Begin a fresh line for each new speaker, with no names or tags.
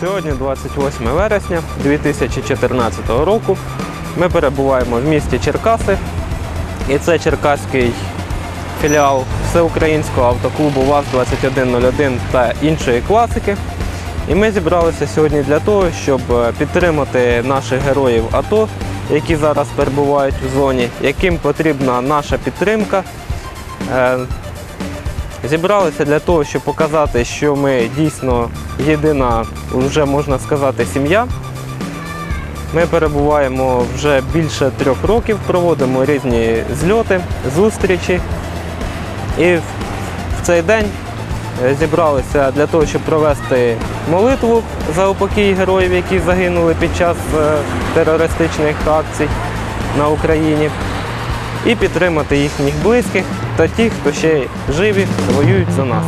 28 вересня 2014 року. Ми перебуваємо в місті Черкаси. І це черкаський філіал Всеукраїнського автоклубу ВАЗ-2101 та іншої класики. І ми зібралися сьогодні для того, щоб е, підтримати наших героїв АТО, які зараз перебувають в зоні, яким потрібна наша підтримка. Зібралися для того, щоб показати, що ми дійсно єдина, вже можна сказати, сім'я. Ми перебуваємо вже більше трьох років, проводимо різні зльоти, зустрічі. І в в цей день е, зібралися для того, щоб провести молитву за упокій героїв, які загинули під час е, терористичних акцій на Україні, і підтримати їхніх близьких та тих, хто ще живі, воюють за нас.